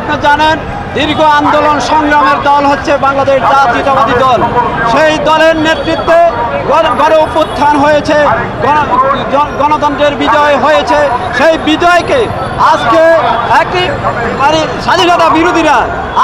আপনি জানেন দীর্ঘ আন্দোলন সংগ্রামের দল হচ্ছে বাংলাদেশ জাতীয়তাবাদী দল। সেই দলের নেতৃত্বে গণ উত্থান হয়েছে, গণ- গণতন্ত্রের বিজয় হয়েছে। সেই বিজয়কে আজকে একটি মানে স্বাধীনতা বিরোধীরা,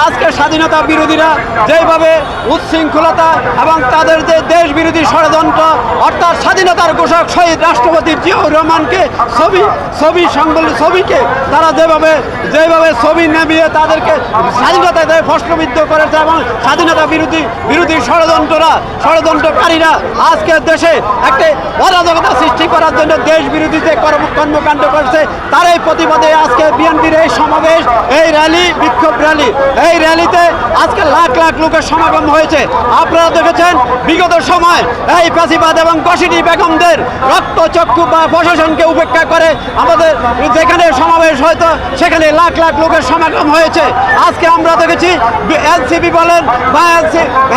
আজকে স্বাধীনতা বিরোধীরা যেভাবে উচ্ছৃঙ্খলতা এবং তাদের যে দেশ বিরোধী ষড়যন্ত্র, অর্থাৎ স্বাধীনতার ঘোষক শহীদ রাষ্ট্রপতি জিয়াউর রহমানকে ছবি ছবি সংবল, ছবিকে তারা যেভাবে যেভাবে ছবি নামিয়ে তাদেরকে স্বাধীনতাতে প্রশ্নবিদ্ধ করেছে এবং স্বাধীনতা বিরোধী বিরোধী ষড়যন্ত্ররা, ষড়যন্ত্রকারীরা আজকে দেশে একটি অরাজকতা সৃষ্টি করার জন্য দেশ বিরোধী যে কর্মকাণ্ড করছে তারই প্রতিবাদে আজকে বিএনপির এই সমাবেশ, এই র্যালি, বিক্ষোভ র্যালি। এই র্যালিতে আজকে লাখ লাখ লোকের সমাগম হয়েছে। আপনারা দেখেছেন, বিগত সময় এই ফাঁসিবাদ এবং কষিটি বেগমদের রক্তচক্ষু বা প্রশাসনকে উপেক্ষা করে আমাদের যেখানে সমাবেশ হয়তো, সেখানে লাখ লাখ লোকের সমাগম হয়েছে। আজকে আমরা দেখেছি এনসিপি বলেন বা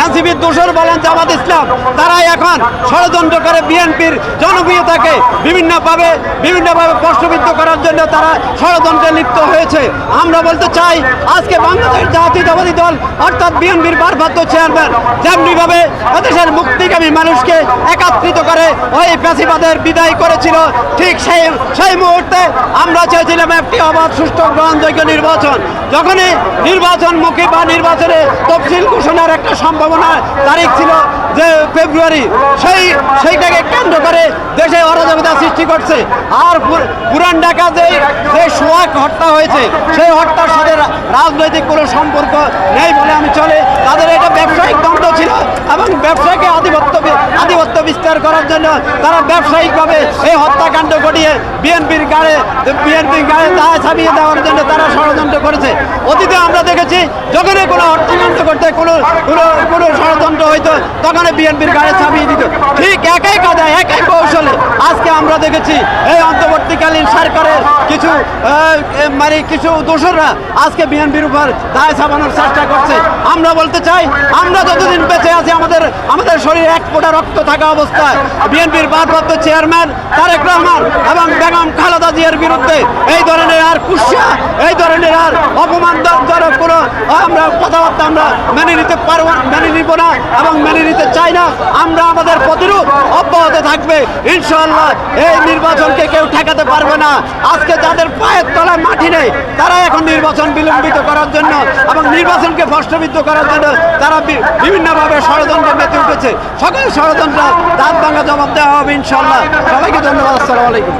এনসিপির দোষর বলেন জামাত ইসলাম তারাই এখন ষড়যন্ত্র করে বিএনপির জনপ্রিয়তাকে বিভিন্নভাবে বিভিন্নভাবে প্রশ্নবিদ্ধ করার জন্য তারা ষড়যন্ত্রে লিপ্ত হয়েছে। আমরা বলতে চাই, আজকে বাংলাদেশ জাতীয়তাবাদী দল, অর্থাৎ বিএনপির ভারপ্রাপ্ত চেয়ারম্যান, যেমনিভাবে এদেশের মুক্তিকামী মানুষকে একত্রিত করে ওই ফ্যাসিবাদের বিদায় করেছিল, ঠিক সেই সেই মুহূর্তে আমরা চেয়েছিলাম একটি অবাধ, সুষ্ঠু, গ্রহণযোগ্য নির্বাচন। যখনই নির্বাচনমুখী বা নির্বাচনে তফসিল ঘোষণার একটা সম্ভাবনা তারিখ ছিল যে ফেব্রুয়ারি, সেই, সেইটাকে কেন্দ্র করে দেশে অরাজকতা সৃষ্টি করছে। আর পুর- পুরান ঢাকা যে যে সোয়াক হত্যা হয়েছে, সেই হত্যার সাথে রাজনৈতিক কোনো সম্পর্ক নেই বলে আমি চলে। তাদের এটা ব্যবসায়িক দ্বন্দ্ব ছিল এবং ব্যবসাকে আধিপত্য বি- আধিপত্য বিস্তার করার জন্য তারা ব্যবসায়িকভাবে এই হত্যাকাণ্ড ঘটিয়ে বিএনপির গাড়ে বিএনপির গাড়ে দায় ছাপিয়ে দেওয়ার জন্য তারা ষড়যন্ত্র করেছে। অতীতে আমরা দেখেছি যখনই কোনো হত্যাকাণ্ড করতে কোনো কোনো কোনো ষড়যন্ত্র হইতো তখন বিএনপির গাড়ে ছাপিয়ে দিত। ঠিক একই কাজে, একই কৌশলে আজকে আমরা দেখেছি এই অন্তর্বর্তীকালীন সরকারের কিছু মানে কিছু দোষররা আজকে বিএনপির উপর দায় চাপানোর চেষ্টা করছে। আমরা বলতে চাই, আমরা যতদিন বেঁচে আছি, আমাদের আমাদের শরীরে এক ফোঁটা রক্ত থাকা অবস্থায় বিএনপির ভারপ্রাপ্ত চেয়ারম্যান তারেক রহমান এবং বেগম খালেদা জিয়ার বিরুদ্ধে এই ধরনের আর কুৎসা, এই ধরনের আর অপমানজনক কোনো, আমরা কথাবার্তা আমরা মেনে নিতে পারব, মেনে নিব না এবং মেনে নিতে চাই না। আমরা আমাদের প্রতিরূপ অব্যাহত থাকবে, ইনশাআল্লাহ, এই নির্বাচনকে কেউ ঠেকাতে পারবে না। আজকে যাদের পায়ের তলায় মাটি নেই, তারা এখন নির্বাচন বিলম্বিত করার জন্য এবং নির্বাচনকে ভ্রষ্টবিদ্ধ করার জন্য তারা বিভিন্নভাবে ষড়যন্ত্র মেতে উঠেছে। সকল ষড়যন্ত্র দাঁত ভাঙা জবাব দেওয়া হবে ইনশাল্লাহ সবাইকে ধন্যবাদ। আসসালামু আলাইকুম।